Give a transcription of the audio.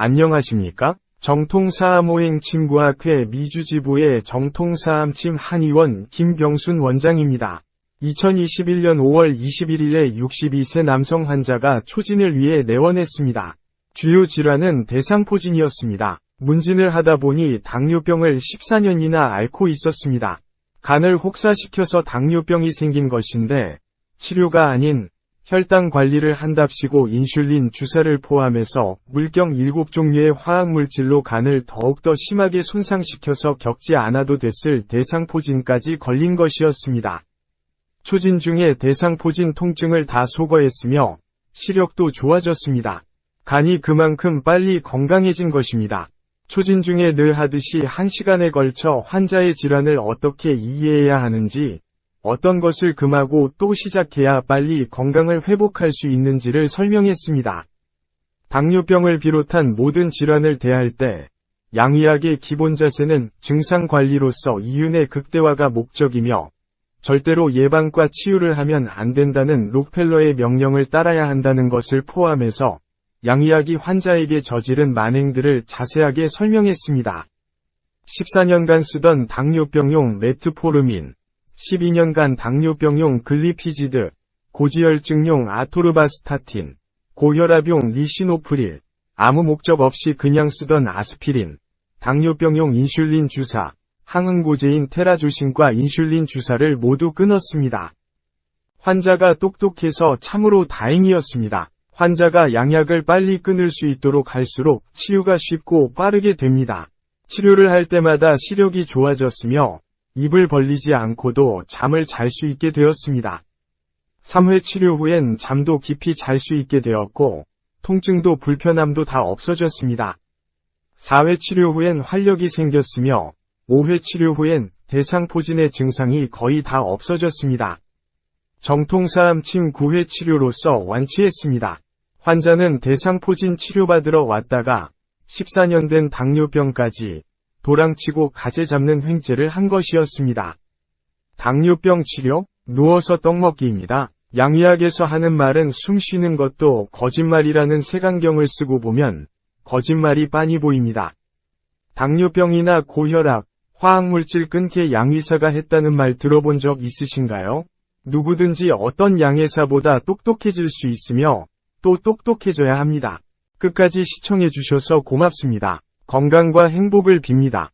안녕하십니까? 정통사암호행 친구학회 미주지부의 정통사암침 한의원 김병순 원장입니다. 2021년 5월 21일에 62세 남성 환자가 초진을 위해 내원했습니다. 주요 질환은 대상포진이었습니다. 문진을 하다 보니 당뇨병을 14년이나 앓고 있었습니다. 간을 혹사시켜서 당뇨병이 생긴 것인데 치료가 아닌 혈당 관리를 한답시고 인슐린 주사를 포함해서 물경 7종류의 화학물질로 간을 더욱더 심하게 손상시켜서 겪지 않아도 됐을 대상포진까지 걸린 것이었습니다. 초진 중에 대상포진 통증을 다 소거했으며 시력도 좋아졌습니다. 간이 그만큼 빨리 건강해진 것입니다. 초진 중에 늘 하듯이 1시간에 걸쳐 환자의 질환을 어떻게 이해해야 하는지, 어떤 것을 금하고 또 시작해야 빨리 건강을 회복할 수 있는지를 설명했습니다. 당뇨병을 비롯한 모든 질환을 대할 때 양의학의 기본 자세는 증상 관리로서 이윤의 극대화가 목적이며 절대로 예방과 치유를 하면 안 된다는 록펠러의 명령을 따라야 한다는 것을 포함해서 양의학이 환자에게 저지른 만행들을 자세하게 설명했습니다. 14년간 쓰던 당뇨병용 메트포르민, 12년간 당뇨병용 글리피지드, 고지혈증용 아토르바스타틴, 고혈압용 리시노프릴, 아무 목적 없이 그냥 쓰던 아스피린, 당뇨병용 인슐린 주사, 항응고제인 테라조신과 인슐린 주사를 모두 끊었습니다. 환자가 똑똑해서 참으로 다행이었습니다. 환자가 양약을 빨리 끊을 수 있도록 할수록 치유가 쉽고 빠르게 됩니다. 치료를 할 때마다 시력이 좋아졌으며 입을 벌리지 않고도 잠을 잘 수 있게 되었습니다. 3회 치료 후엔 잠도 깊이 잘 수 있게 되었고 통증도 불편함도 다 없어졌습니다. 4회 치료 후엔 활력이 생겼으며 5회 치료 후엔 대상포진의 증상이 거의 다 없어졌습니다. 정통사암침 9회 치료로서 완치했습니다. 환자는 대상포진 치료받으러 왔다가 14년 된 당뇨병까지 도랑치고 가재 잡는 횡재를 한 것이었습니다. 당뇨병 치료? 누워서 떡 먹기입니다. 양의학에서 하는 말은 숨 쉬는 것도 거짓말이라는 색안경을 쓰고 보면 거짓말이 빤히 보입니다. 당뇨병이나 고혈압, 화학물질 끊게 양의사가 했다는 말 들어본 적 있으신가요? 누구든지 어떤 양의사보다 똑똑해질 수 있으며 또 똑똑해져야 합니다. 끝까지 시청해주셔서 고맙습니다. 건강과 행복을 빕니다.